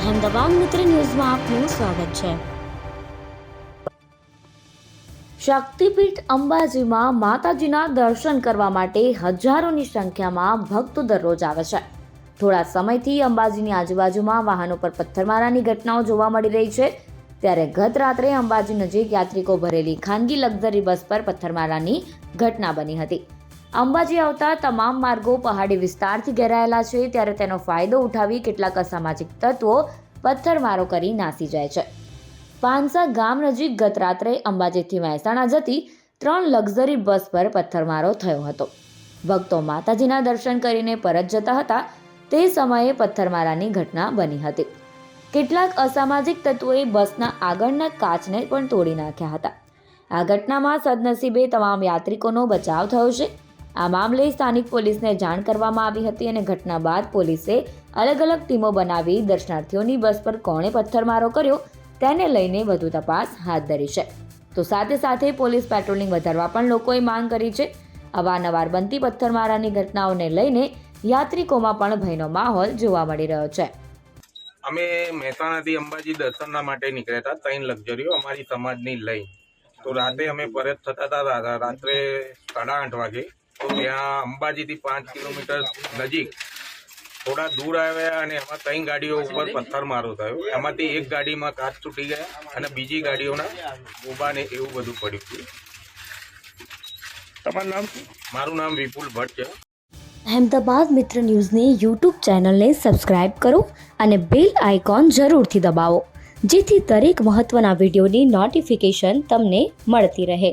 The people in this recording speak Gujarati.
અહેમદાબાદ મિત્ર ન્યૂઝમાં આપનું સ્વાગત છે. શક્તિપીઠ અંબાજીમાં માતાજીના દર્શન કરવા માટે હજારોની સંખ્યામાં ભક્તો દરરોજ આવે છે. થોડા સમયથી અંબાજીની આજુબાજુમાં વાહનો પર પથ્થરમારાની ઘટનાઓ જોવા મળી રહી છે. ત્યારે ગત રાત્રે અંબાજી નજીક યાત્રિકો ભરેલી ખાનગી લક્ઝરી બસ પર પથ્થરમારાની ઘટના બની હતી. અંબાજી આવતા તમામ માર્ગો પહાડી વિસ્તારથી ઘેરાયેલા છે, ત્યારે તેનો ફાયદો ઉઠાવી કેટલાક અસામાજિક તત્વો પથ્થરમારો કરી નાસી જાય છે. પાંસા ગામ નજીક ગત રાત્રે અંબાજીથી મહેસાણા જતી ત્રણ લક્ઝરી બસ પર પથ્થરમારો થયો હતો. ભક્તો માતાજીના દર્શન કરીને પરત જતા હતા. તે સમયે પથ્થરમારાની ઘટના બની હતી. કેટલાક અસામાજિક તત્વોએ બસના આગળના કાચને પણ તોડી નાખ્યા હતા. આ ઘટનામાં સદનસીબે તમામ યાત્રિકોનો બચાવ થયો છે. આ મામલે સ્થાનિક પોલીસને જાણ કરવામાં આવી હતી અને ઘટના બાદ પોલીસે અલગ અલગ ટીમો બનાવી દર્શનાર્થીઓની બસ પર કોણે પથ્થરમારો કર્યો તેને લઈને વધુ તપાસ હાથ ધરી છે. તો સાથે સાથે પોલીસ પેટ્રોલિંગ વધારવા પણ લોકોએ માંગ કરી છે. અવારનવાર બનતી પથ્થરમારાની ઘટનાઓને લઈને યાત્રિકોમાં પણ ભયનો માહોલ જોવા મળી રહ્યો છે. અમે મહેસાણાથી અંબાજી દર્શનના માટે નીકળ્યા હતા, ત્રણ લક્ઝરીઓ અમારી સમાજની લઈ. તો રાતે અમે પરત થતા હતા, રાત્રે સાડા આઠ વાગે. તો ત્યાં અંબાજીથી પાંચ કિલોમીટર નજીક થોડા દૂર આવ્યા અને એમાં ત્રણ ગાડીઓ ઉપર પથ્થરમારો થયો. એમાંથી એક ગાડીમાં કાચ તૂટી ગયા અને બીજી ગાડીઓના ગોબા ને એવું બધું પડ્યું. હતું તમારું નામ મારું નામ વિપુલ ભટ્ટ છે. અહેમદાબાદ મિત્ર ન્યૂઝની યુટ્યુબ ચેનલને સબસ્ક્રાઇબ કરો અને બેલ આઇકોન જરૂરથી દબાવો જેથી દરેક મહત્ત્વના વિડીયોની નોટિફિકેશન તમને મળતી રહે.